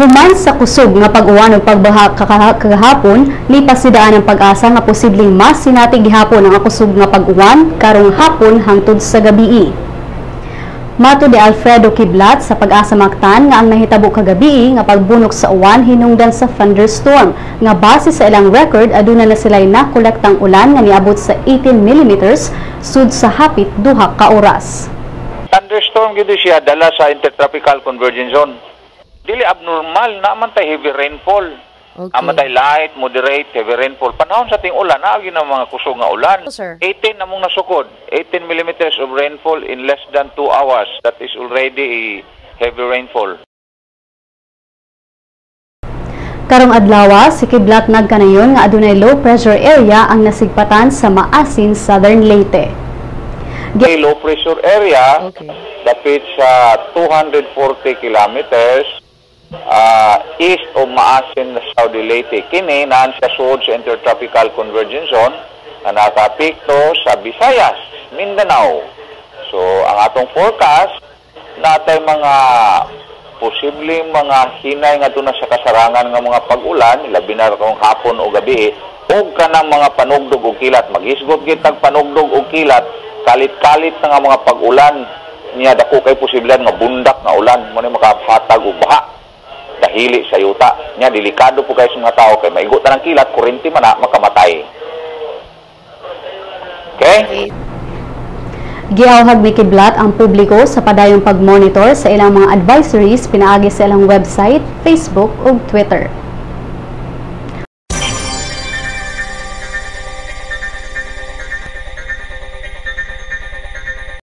Human sa kusog nga pag-uwan ug pagbaha kagahapon, lipas sidaan ang pag-asa nga posibleng mas sinatig gihapon ang kusog nga pag-uwan karong hapon hangtod sa gabii. Mato de Alfredo Kiblat sa pag-asa Mactan nga ang nahitabo kagabi nga pagbunok sa uwan hinungdan sa thunderstorm nga base sa ilang record aduna na sila'y nakolektang ulan nga niabot sa 18 mm sud sa hapit duha ka oras. thunderstorm gid siya dala sa intertropical convergence zone. Dili abnormal naman tay heavy rainfall. Okay. Tay light, moderate, heavy rainfall. Panahon sa ting ulan, naagi na mga kusog nga ulan. Oh, sir. 18 namong nasukod. 18 millimeters of rainfall in less than 2 hours. That is already a heavy rainfall. Karong adlaw, si Kiblat nagkanayon nga adunay low pressure area ang nasigpatan sa Maasin, Southern Leyte. A low pressure area Okay. dapit sa 240 kilometers uh, east of Maasin, Saudi Leyte. Kini naan sa sud sa intertropical convergence zone na nakapikto sa Visayas, Mindanao. So, ang atong forecast natay mga posibleng mga hinay nga doon sa kasarangan nga mga pag-ulan, labi na kung hapon o gabi, o kanang mga panugdog o kilat. Maghisgot kitag panugdog o kilat, kalit-kalit na mga pag-ulan, niya dako kay posibilidad nga bundak nga ulan, mo ni makahatag dahili sa yuta. Nya delikado po kayo sa mga tao kay maigot na ng kilat, kurente man na makamatay. Okay? Giawhag ni Kiblat ang publiko sa padayong pag-monitor sa ilang mga advisories pinaagi sa ilang website, Facebook ug Twitter.